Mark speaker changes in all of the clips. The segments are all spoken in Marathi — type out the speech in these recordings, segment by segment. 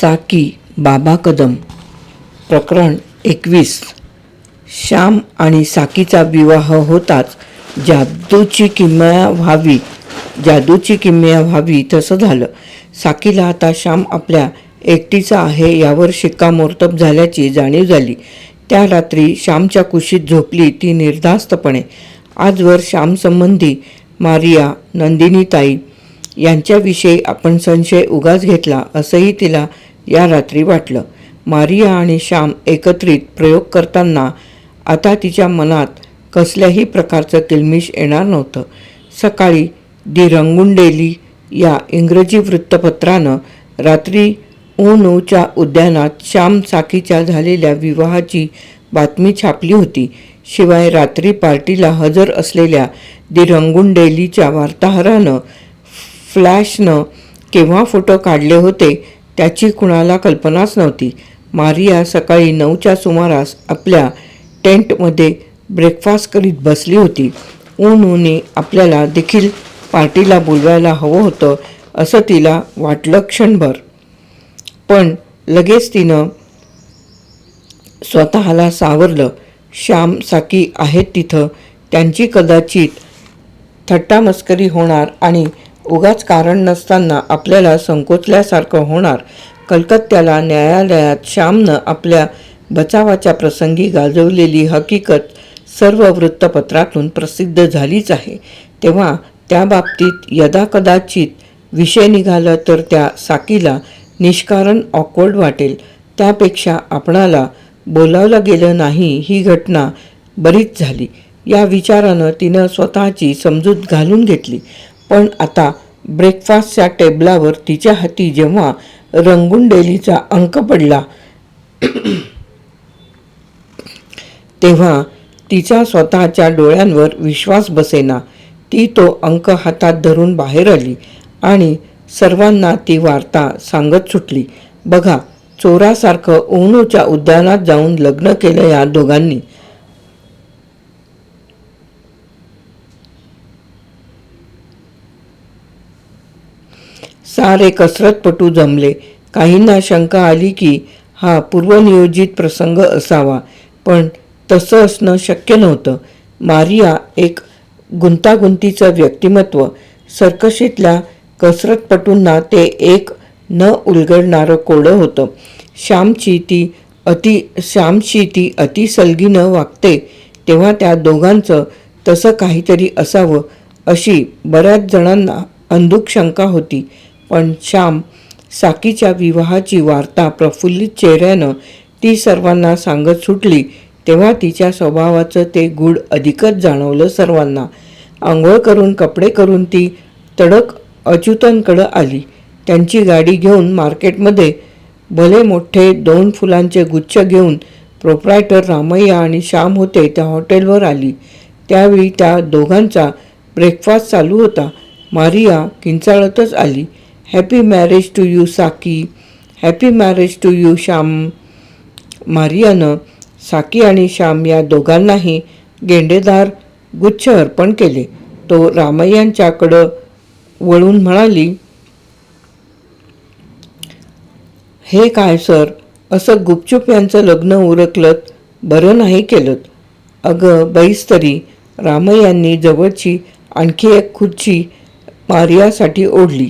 Speaker 1: साकी बाबा कदम. प्रकरण एकवीस. श्याम आणि साकीचा विवाह होताच जादूची किमया व्हावी जादूची किमया व्हावी तसं झालं. साकीला आता श्याम आपल्या एकटीचा आहे यावर शिक्कामोर्तब झाल्याची जाणीव झाली. त्या रात्री श्यामच्या कुशीत झोपली ती निर्धास्तपणे. आजवर श्यामसंबंधी मारिया नंदिनीताई यांच्याविषयी आपण संशय उगाच घेतला असंही तिला या रात्री वाटलं. मारिया आणि श्याम एकत्रित प्रयोग करताना आता तिच्या मनात कसल्याही प्रकारचं किलमिश येणार नव्हतं. सकाळी दी डेली या इंग्रजी वृत्तपत्रानं रात्री ऊनऊच्या उद्यानात श्याम साखीच्या झालेल्या विवाहाची बातमी छापली होती. शिवाय रात्री पार्टीला हजर असलेल्या दी रंगुंडेलीच्या वार्ताहरानं फ्लॅशनं केव्हा फोटो काढले होते त्याची कुणाला कल्पनाच नव्हती. मारिया सकाळी नऊच्या सुमारास आपल्या टेंटमध्ये ब्रेकफास्ट करीत बसली होती. ऊन ऊने आपल्याला देखील पार्टीला बोलवायला हवं होतं असं तिला वाटलं क्षणभर. पण लगेच तिनं स्वतःला सावरलं. श्याम साकी आहेत तिथं त्यांची कदाचित थट्टामस्करी होणार आणि उगाच कारण नसताना आपल्याला संकोचल्यासारखं होणार. कलकत्त्याला न्यायालयात श्यामनं आपल्या बचावाच्या प्रसंगी गाजवलेली हकीकत सर्व वृत्तपत्रातून प्रसिद्ध झालीच आहे. तेव्हा त्या बाबतीत यदाकदाचित विषय निघाला तर त्या साकीला निष्कारण ऑकवर्ड वाटेल. त्यापेक्षा आपणाला बोलावलं गेलं नाही ही घटना बरीच झाली. या विचारानं तिनं स्वतःची समजूत घालून घेतली. पण आता ब्रेकफास्टच्या टेबलावर तिच्या हाती जेव्हा रंगून डेलीचा अंक पडला तेव्हा तिच्या स्वतःच्या डोळ्यांवर विश्वास बसेना. ती तो अंक हातात धरून बाहेर आली आणि सर्वांना ती वार्ता सांगत सुटली. बघा चोरासारखं ओनोच्या उद्यानात जाऊन लग्न केलं या दोघांनी. सारे कसरतपटू जमले. काहींना शंका आली की हा पूर्वनियोजित प्रसंग असावा पण तसं असणं शक्य नव्हतं. मारिया एक गुंतागुंतीचं व्यक्तिमत्व. सर्कशीतल्या कसरतपटूंना ते एक न उलगडणारं कोडं होतं. श्यामची ती अति श्यामशी ती अतिसलगीनं वागते तेव्हा त्या दोघांचं तसं काहीतरी असावं अशी बऱ्याच जणांना अंधुक शंका होती. पण श्याम साकीच्या विवाहाची वार्ता प्रफुल्लित चेहऱ्यानं ती सर्वांना सांगत सुटली तेव्हा तिच्या स्वभावाचं ते गूढ अधिकच जाणवलं सर्वांना. आंघोळ करून कपडे करून ती तडक अच्युतनकडं आली. त्यांची गाडी घेऊन मार्केटमध्ये भले मोठे दोन फुलांचे गुच्छ घेऊन प्रोप्रायटर रामय्या आणि श्याम होते त्या हॉटेलवर आली. त्यावेळी त्या दोघांचा ब्रेकफास्ट चालू होता. मारिया किंचाळतच आली. Happy marriage to you Saki happy marriage to you Shyam मारियानं Saki आणि श्याम या दोघांनाही गेंडेदार गुच्छ अर्पण केले. तो रामय्यांच्याकडं वळून म्हणाली हे काय सर? असं गुपचूप यांचं लग्न उरकलत बरं नाही केलं अगं बैस्तरी रामय्यांनी जवळची आणखी एक खुर्ची मारियासाठी ओढली.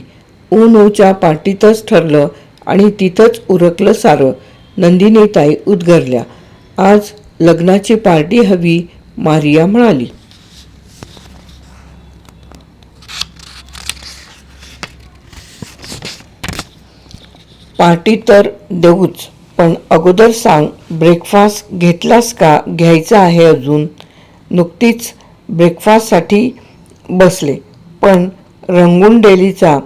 Speaker 1: ऊन ऊच्या पार्टीतच ठरलं आणि तिथंच उरकलं सारं. नंदिनीताई उद्गरल्या. आज लग्नाची पार्टी हवी मारिया म्हणाली. पार्टी तर देऊच पण अगोदर सांग ब्रेकफास्ट घेतलास का? घ्यायचा आहे अजून. नुकतीच ब्रेकफास्टसाठी बसले पण रंगून डेलीचा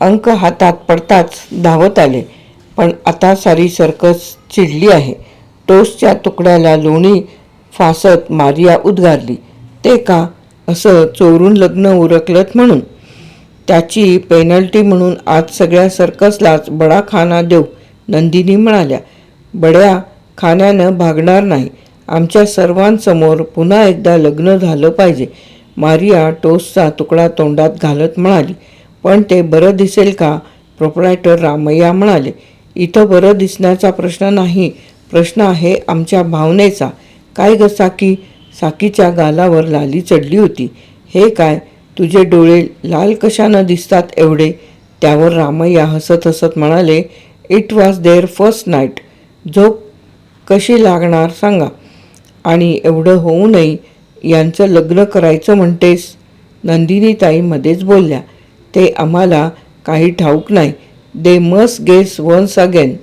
Speaker 1: अंक हातात पडताच धावत आले. पण आता सारी सर्कस चिडली आहे. टोसच्या तुकड्याला लोणी फासत मारिया उद्गारली. ते का असं चोरून लग्न उरकलत म्हणून? त्याची पेनल्टी म्हणून आज सगळ्या सर्कसलाच बडा खाना देऊ नंदिनी म्हणाल्या. बड्या खाण्यानं भागणार नाही. आमच्या सर्वांसमोर पुन्हा एकदा लग्न झालं पाहिजे. मारिया टोसचा तुकडा तोंडात घालत म्हणाली. पण ते बरं दिसेल का? प्रोपरायटर रामय्या म्हणाले इथं बरं दिसण्याचा प्रश्न नाही. प्रश्न आहे आमच्या भावनेचा. काय ग साकी? साकीच्या गालावर लाली चढली होती. हे काय? तुझे डोळे लाल कशानं दिसतात एवढे? त्यावर रामय्या हसत हसत म्हणाले it was there first night झोप कशी लागणार सांगा? आणि एवढं होऊ नये. यांचं लग्न करायचं म्हणतेस. नंदिनीताई मध्येच बोलल्या ते आम्हाला काही ठाऊक नाही. They must guess once again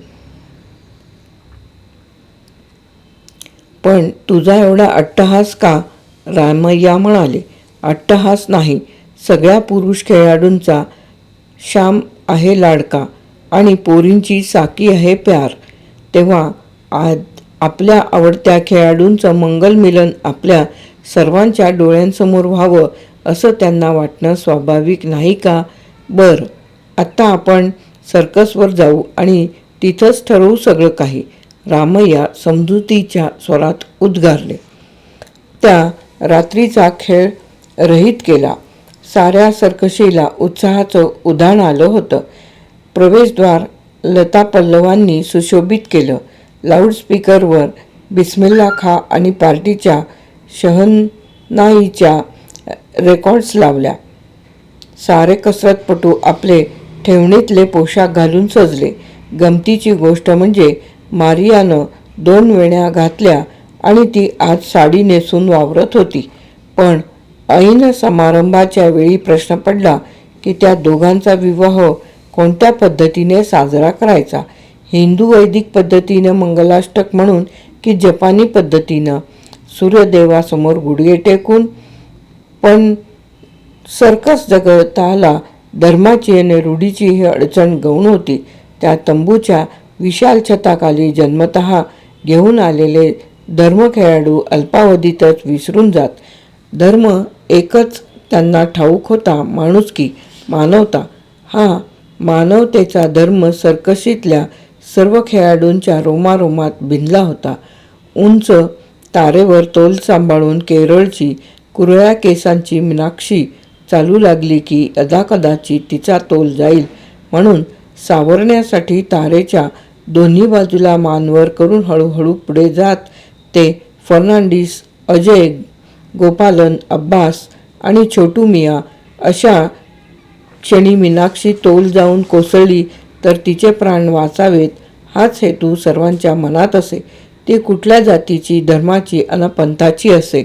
Speaker 1: पण तुझा एवढा अट्टहास का? रामय्या म्हणाले. अट्टहास नाही. सगळ्या पुरुष खेळाडूंचा श्याम आहे लाडका आणि पोरींची साकी आहे प्यार. तेव्हा आज आपल्या आवडत्या खेळाडूंचं मंगल मिलन आपल्या सर्वांच्या डोळ्यांसमोर व्हावं असं त्यांना वाटणं स्वाभाविक नाही का? बरं आत्ता आपण सर्कसवर जाऊ आणि तिथंच ठरवू सगळं काही. रामय्या समजुतीच्या स्वरात उद्गारले. त्या रात्रीचा खेळ रहित केला. साऱ्या सर्कशीला उत्साहाचं उधाण आलं होतं. प्रवेशद्वार लता पल्लवांनी सुशोभित केलं. लाऊडस्पीकरवर बिस्मिल्ला खा आणि पार्टीच्या शहनाईच्या रेकॉर्ड्स लावल्या. सारे कसरतपटू आपले ठेवणीतले पोशाख घालून सजले. गमतीची गोष्ट म्हणजे मारियानं दोन वेण्या घातल्या आणि ती आज साडी नेसून वावरत होती. पण ऐन समारंभाच्या वेळी प्रश्न पडला की त्या दोघांचा विवाह कोणत्या पद्धतीने साजरा करायचा? हिंदू वैदिक पद्धतीनं मंगलाष्टक म्हणून की जपानी पद्धतीनं? सूर्यदेवासमोर गुडघे टेकून पण सर्कस जगताला धर्माची आणि रूढीची ही अडचण गौण होती. त्या तंबूच्या विशाल छताखाली जन्मत घेऊन आलेले धर्म खेळाडू अल्पावधीतच विसरून जात. धर्म एकच त्यांना ठाऊक होता माणुसकी मानवता. हा मानवतेचा धर्म सर्कशीतल्या सर्व खेळाडूंच्या रोमारोमात भिनला होता. उंच तारेवर तोल सांभाळून केरळची कुरळ्या केसांची मीनाक्षी चालू लागली की अदाकदाची तिचा तोल जाईल म्हणून सावरण्यासाठी तारेच्या दोन्ही बाजूला मानवर करून हळूहळू पुढे जात ते फर्नांडिस अजय गोपालन अब्बास आणि छोटू मिया अशा क्षणी मीनाक्षी तोल जाऊन कोसळली तर तिचे प्राण वाचावेत हाच हेतू सर्वांच्या मनात असे. ती कुठल्या जातीची धर्माची अन पंथाची असे.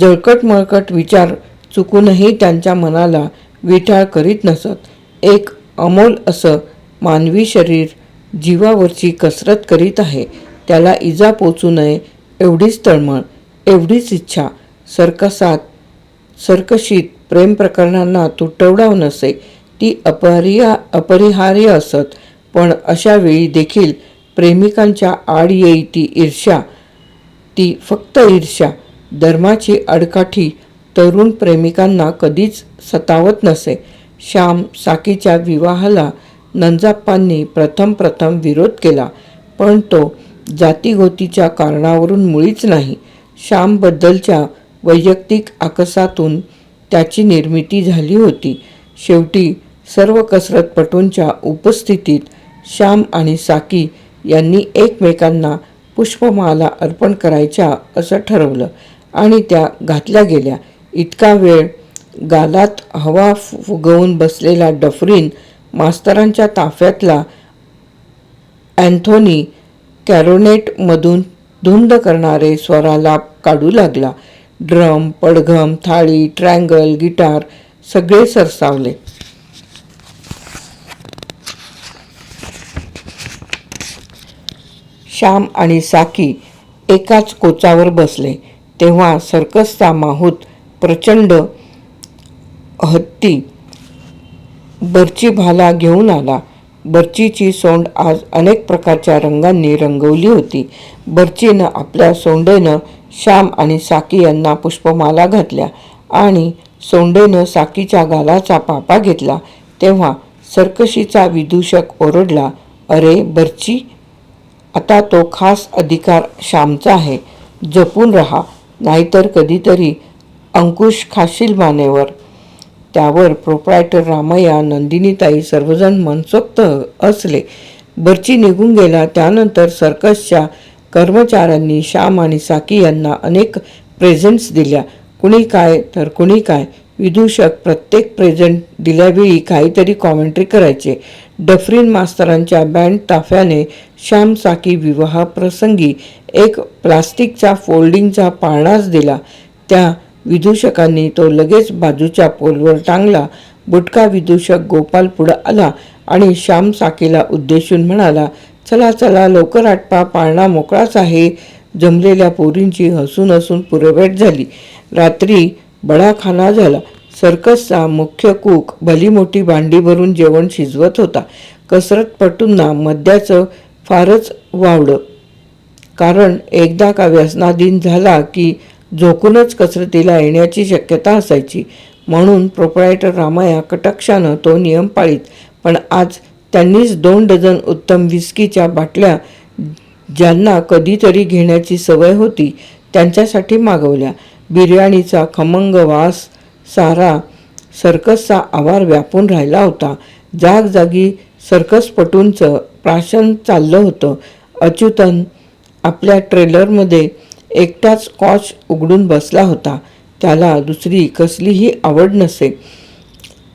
Speaker 1: जळकट मळकट विचार चुकूनही त्यांच्या मनाला विठाळ करीत नसत. एक अमोल असं मानवी शरीर जीवावरची कसरत करीत आहे. त्याला इजा पोचू नये एवढीच तळमळ एवढीच इच्छा सर्कसात सर्कशीत प्रेम प्रकरणांना तुटवडाव नसे. ती अपरिया अपरिहार्य असत पण अशा वेळी देखील प्रेमिकांच्या आड येई ती ईर्ष्या ती फक्त ईर्ष्या धर्माची अडकाठी तरुण प्रेमिकांना कधीच सतावत नसे. श्याम साकीच्या विवाहाला नंजाप्पांनी प्रथम प्रथम विरोध केला पण तो जातीगोतीच्या कारणावरून मुळीच नाही. श्यामबद्दलच्या वैयक्तिक आकसातून त्याची निर्मिती झाली होती. शेवटी सर्व कसरतपटूंच्या उपस्थितीत श्याम आणि साकी यांनी एकमेकांना पुष्पमाला अर्पण करायच्या असं ठरवलं. आणि त्या घातल्या गेल्या. इतका वेळ गालात हवा फुगवून बसलेला डफरीन मास्तरांच्या ताफ्यातला अँथोनी कॅरोनेटमधून धुंद करणारे स्वरालाप काढू लागला. ड्रम पडघम थाळी ट्रँगल गिटार सगळे सरसावले. श्याम आणि साकी एकाच कोचावर बसले. तेव्हा सर्कसचा माहूत प्रचंड हत्ती बर्ची भाला घेऊन आला. बर्चीची सोंड आज अनेक प्रकारच्या रंगांनी रंगवली होती. बर्चीनं आपल्या सोंडेनं श्याम आणि साकी यांना पुष्पमाला घातल्या आणि सोंडेनं साकीच्या गालाचा पापा घेतला. तेव्हा सर्कशीचा विदूषक ओरडला अरे बर्ची आता तो खास अधिकार श्यामचा आहे. जपून रहा. नाहीतर कधीतरी अंकुश खाशील मानेवर. त्यावर प्रोप्रायटर रामय्या नंदिनीताई सर्वजण मनसोक्त असले. बर्ची निघून गेला. त्यानंतर सर्कसच्या कर्मचाऱ्यांनी श्याम आणि साकी यांना अनेक प्रेझेंट्स दिल्या. कुणी काय तर कुणी काय. विदूषक प्रत्येक प्रेझेंट दिल्यावेळी काहीतरी कॉमेंट्री करायचे. डफरीन मास्तरांच्या बँड ताफ्याने श्यामसाकी विवाहाप्रसंगी एक प्लास्टिकचा फोल्डिंगचा पाळणाच दिला. त्या विदूषकांनी तो लगेच बाजूच्या पोलवर टांगला. बुटका विदूषक गोपाल पुढं आला आणि श्यामसाकीला उद्देशून म्हणाला चला चला लवकर आटपा पाळणा मोकळाच आहे. जमलेल्या पोरींची हसून हसून पुरवेट झाली. रात्री बडाखाना झाला. सर्कसचा मुख्य कूक भली मोठी भांडी भरून जेवण शिजवत होता. कसरतपटूंना मद्याचं फारच वावडं. कारण एकदा का व्यसनाधीन झाला की झोकूनच कसरतीला येण्याची शक्यता असायची. म्हणून प्रोपरायटर रामाया कटाक्षानं तो नियम पाळीत. पण आज त्यांनीच दोन डझन उत्तम विस्कीच्या बाटल्या ज्यांना कधीतरी घेण्याची सवय होती त्यांच्यासाठी मागवल्या. बिर्याणीचा खमंग वास सारा सर्कसचा आवार व्यापून राहिला होता. जागजागी सर्कसपटूंचं प्राशन चाललं होतं. अच्युतन आपल्या ट्रेलरमध्ये एकटाच कॉच उघडून बसला होता. त्याला दुसरी कसलीही आवड नसे.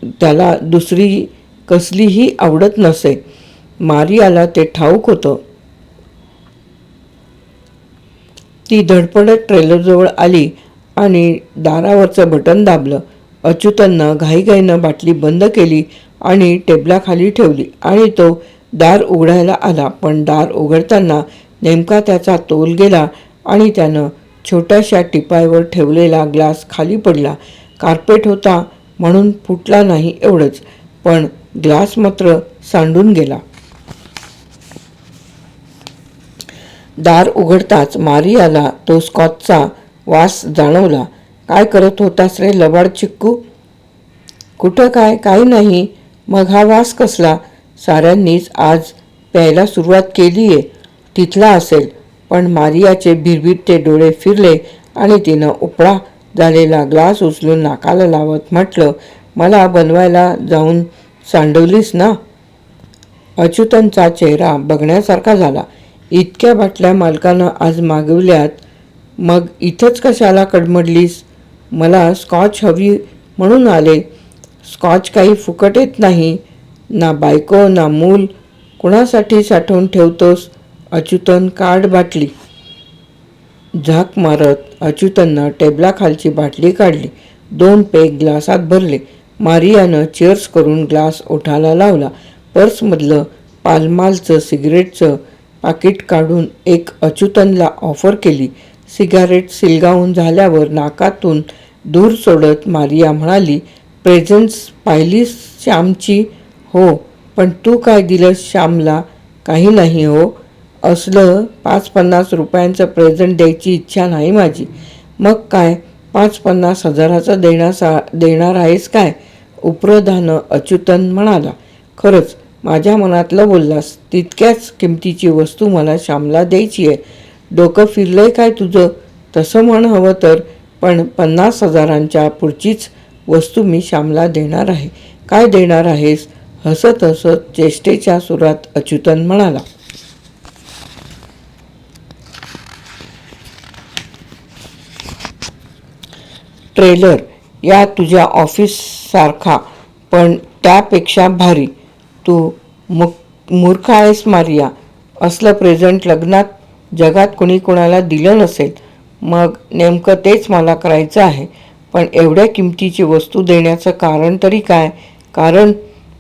Speaker 1: त्याला दुसरी कसलीही आवडत नसे. मारियाला ते ठाऊक होतं. ती धडपडत ट्रेलरजवळ आली. आणि दारावरचं बटन दाबलं. अच्युतननं घाईघाईनं बाटली बंद केली आणि टेबलाखाली ठेवली आणि तो दार उघडायला आला. पण दार उघडताना नेमका त्याचा तोल गेला आणि त्यानं छोट्याशा टिपायवर ठेवलेला ग्लास खाली पडला. कार्पेट होता म्हणून फुटला नाही एवढंच पण ग्लास मात्र सांडून गेला. दार उघडताच मारियाला तो स्कॉचचा वास जाणवला. काय करत होतास रे लबाड चिक्कू? कुठं काय? काही नाही. मग हा वास कसला? साऱ्यांनीच आज प्यायला सुरुवात केली आहे तिथला असेल. पण मारियाचे भिरभिरते डोळे फिरले आणि तिनं उपळा झालेला ग्लास उचलून नाकाला लावत म्हटलं मला बनवायला जाऊन सांडवलीस ना? अच्युतनचा चेहरा बघण्यासारखा झाला. इतक्या बाटल्या मालकानं आज मागवल्यात मग इथंच कशाला कडमडलीस? मला स्कॉच हवी म्हणून आले. स्कॉच काही फुकट येत नाही. ना बायको ना मूल. कुणासाठी साठवून ठेवतोस? अच्युतन कार्ड बाटली. झाक मारत अच्युतननं टेबलाखालची बाटली काढली. दोन पेग ग्लासात भरले. मारियानं चेअर्स करून ग्लास ओठाला लावला. पर्समधलं पालमालचं सिगरेटचं पाकिट काढून एक अच्युतनला ऑफर केली. सिगारेट सिलगावून झाल्यावर नाकातून दूर सोडत मारिया म्हणाली प्रेझेन्स पाहिलीस श्यामची? हो पण तू काय दिलंस श्यामला? काही नाही हो. असलं पाच पन्नास रुपयांचं प्रेझेंट द्यायची इच्छा नाही माझी. मग काय? पाच पन्नास हजाराचं देण्यासा देणार आहेस काय? उप्रधानं अच्युतन म्हणाला खरंच माझ्या मनातलं बोललास तितक्याच किमतीची वस्तू मला श्यामला द्यायची आहे. डोकं फिरलंय काय तुझं? तसं म्हण हवं तर. पण पन्नास हजारांच्या पुढचीच वस्तू मी श्यामला देणार आहे. काय देणार आहेस? हसत हसत चेष्टेच्या सुरात अच्युतन म्हणाला. ट्रेलर. या तुझ्या ऑफिससारखा पण त्यापेक्षा भारी. तू मु मूर्ख आहेस मारिया. असलं प्रेझेंट लग्नात जगात कुणी कुणाला दिलं नसेल मग नेमकं तेच मला करायचं आहे. पण एवढ्या किमतीची वस्तू देण्याचं कारण तरी काय? कारण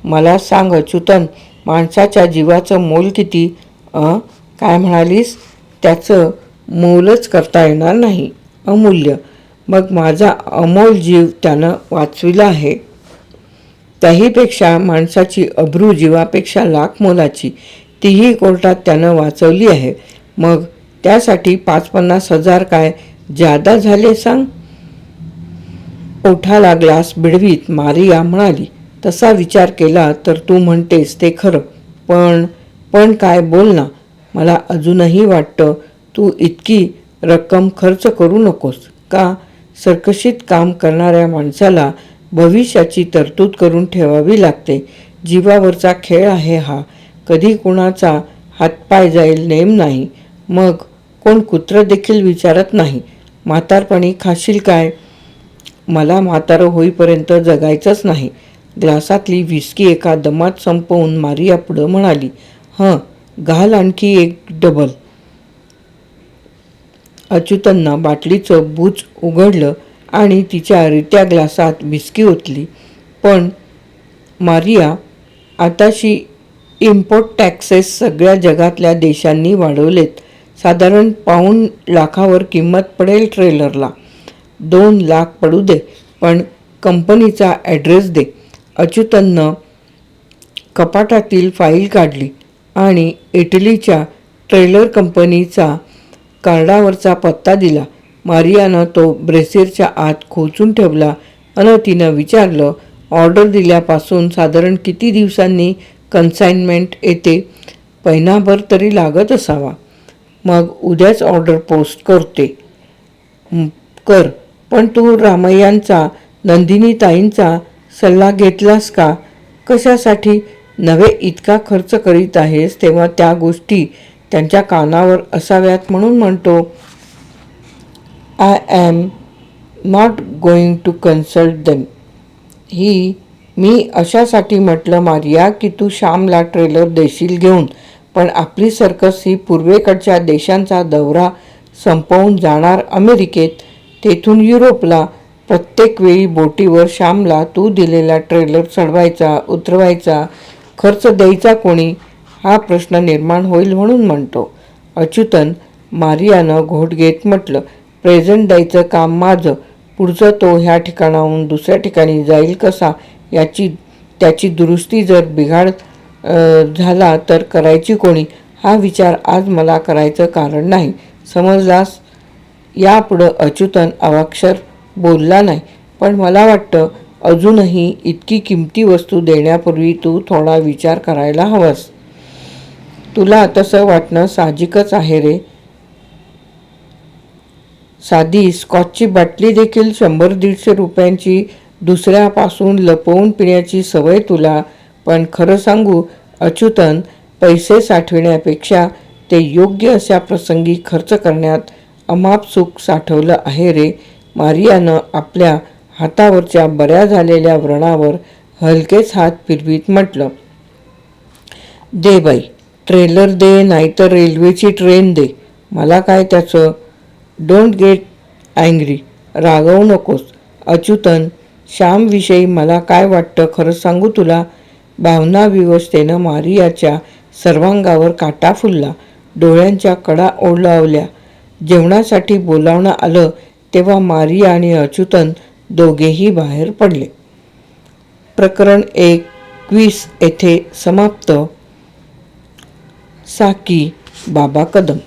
Speaker 1: मला सांग अच्युतन माणसाच्या जीवाचं मोल किती? अ? काय म्हणालीस? त्याचं मोलच करता येणार नाही. अमूल्य. मग माझा अमोल जीव त्यानं वाचविला आहे. त्याहीपेक्षा माणसाची अब्रू जीवापेक्षा लाख मोलाची तीही कोर्टात त्यानं वाचवली आहे. मग त्यासाठी पाच पन्नास हजार काय जादा झाले सांग? ओठाला ग्लास बिडवीत मारिया म्हणाली तसा विचार केला तर तू म्हणतेस ते खरं पण पण काय बोल ना मला अजूनही वाटतं तू इतकी रक्कम खर्च करू नकोस. का? सरकशीत काम करणाऱ्या माणसाला भविष्याची तरतूद करून ठेवावी लागते. जीवावरचा खेळ आहे हा. कधी कुणाचा हातपाय जाईल नेम नाही. मग कोण कुत्रं देखील विचारत नाही. म्हातारपणी खाशील काय? मला म्हातारं होईपर्यंत जगायचंच नाही. ग्लासातली व्हिस्की एका दमात संपवून मारिया पुढं म्हणाली हं घाल आणखी एक डबल अच्युतांना बाटलीचं बूच उघडलं आणि तिच्या रित्या ग्लासात व्हिस्की ओतली. पण मारिया आताशी इम्पोर्ट टॅक्सेस सगळ्या जगातल्या देशांनी वाढवलेत. साधारण पाऊण लाखावर किंमत पडेल ट्रेलरला. दोन लाख पडू दे पण कंपनीचा ॲड्रेस दे. अच्युतननं कपाटातील फाईल काढली आणि इटलीच्या ट्रेलर कंपनीचा कार्डावरचा पत्ता दिला. मारियानं तो ब्रेसिरच्या आत खोचून ठेवला अन तिनं विचारलं ऑर्डर दिल्यापासून साधारण किती दिवसांनी कन्साइनमेंट येते? महिनाभर तरी लागत असावा. मग उद्याच ऑर्डर पोस्ट करते. कर. पण तू रामय्यांचा नंदिनीताईंचा सल्ला घेतलास का? कशासाठी? नवे इतका खर्च करीत आहेस तेव्हा त्या गोष्टी त्यांच्या कानावर असाव्यात म्हणून म्हणतो. I am not going to consult them ही मी अशासाठी म्हटलं मारिया की तू श्यामला ट्रेलर देशील घेऊन. पण आपली सर्कस ही पूर्वेकडच्या देशांचा दौरा संपवून जाणार अमेरिकेत. तेथून युरोपला प्रत्येक वेळी बोटीवर श्यामला तू दिलेला ट्रेलर चढवायचा उतरवायचा खर्च द्यायचा कोणी? हा प्रश्न निर्माण होईल म्हणून म्हणतो. अच्युतन मारियानं घोट घेत म्हटलं प्रेझेंट द्यायचं काम माझं. पुढचं तो ह्या ठिकाणाहून दुसऱ्या ठिकाणी जाईल कसा? याची त्याची दुरुस्ती जर बिघाड झाला तर करायची कोणी? हा विचार आज मला करायचं कारण नाही. समजलास? यापुढं अच्युतन अवाक्षर बोलला नाही. पण मला वाटतं अजूनही इतकी किमती वस्तू देण्यापूर्वी तू थोडा विचार करायला हवास. तुला तसं वाटणं साहजिकच आहे रे. साधी स्कॉचची बाटली देखील शंभर दीडशे रुपयांची दुसऱ्यापासून लपवून पिण्याची सवय तुला पण खरं सांगू अच्युतन पैसे साठविण्यापेक्षा ते योग्य अशा प्रसंगी खर्च करण्यात अमाप सुख साठवलं आहे रे. मारियानं आपल्या हातावरच्या बऱ्या झालेल्या व्रणावर हलकेच हात फिरवीत म्हटलं दे बाई ट्रेलर दे नाहीतर रेल्वेची ट्रेन दे. मला काय त्याचं? डोंट गेट अँग्री रागवू नकोस. अच्युतन श्यामविषयी मला काय वाटतं खरं सांगू तुला? भावनाविवशतेनं मारियाच्या सर्वांगावर काटा फुलला. डोळ्यांच्या कडा ओढलावल्या जेवणासाठी बोलावणं आलं तेव्हा मारिया आणि अच्युतन दोघेही बाहेर पडले. प्रकरण एकवीस येथे समाप्त. साकी बाबा कदम.